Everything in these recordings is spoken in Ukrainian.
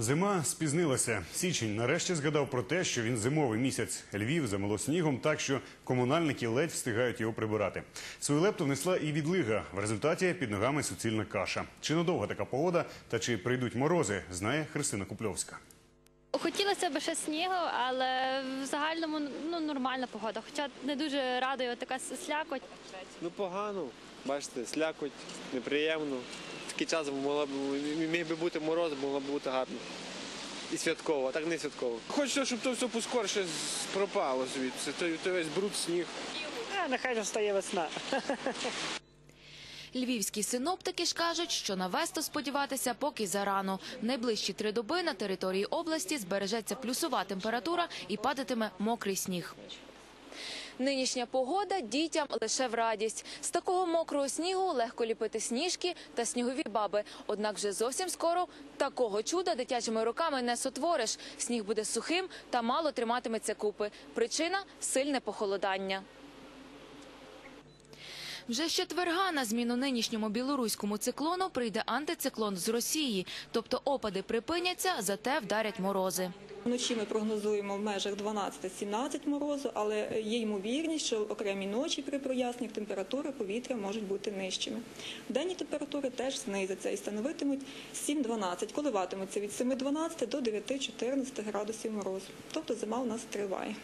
Зима спізнилася. Січень нарешті згадав про те, що він зимовий місяць. Львів замело снігом так, що комунальники ледь встигають його прибирати. Свою лепту внесла і відлига. В результаті під ногами суцільна каша. Чи надовго така погода та чи прийдуть морози, знає Христина Купльовська. Хотілося б ще снігу, але в загальному ну, нормальна погода. Хоча не дуже радує така слякоть. Ну погано, бачите, слякоть, неприємно. Такий час могла б міг би бути мороз, могло б бути гарно. І святково, а так не святково. Хочеться, щоб то все поскорше пропало звідси. Той, той весь бруд, сніг. А, нехай настає весна. Львівські синоптики ж кажуть, що на весну сподіватися поки зарано. В найближчі три доби на території області збережеться плюсова температура і падатиме мокрий сніг. Нинішня погода дітям лише в радість. З такого мокрого снігу легко ліпити сніжки та снігові баби. Однак вже зовсім скоро такого чуда дитячими руками не сотвориш. Сніг буде сухим та мало триматиметься купи. Причина сильне похолодання. Вже з четверга на зміну нинішньому білоруському циклону прийде антициклон з Росії, тобто опади припиняться, зате вдарять морози. Вночі ми прогнозуємо в межах 12-17 морозу, але є ймовірність, що окремі ночі при проясненнях температури повітря можуть бути нижчими. Денні температури теж знизяться і становитимуть 7-12, коливатимуться від 7-12 до 9-14 градусів морозу. Тобто зима у нас триває.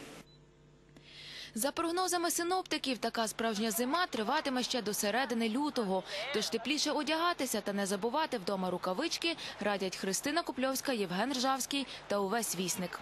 За прогнозами синоптиків, така справжня зима триватиме ще до середини лютого. Тож тепліше одягатися та не забувати вдома рукавички радять Христина Купльовська, Євген Ржавський та увесь вісник.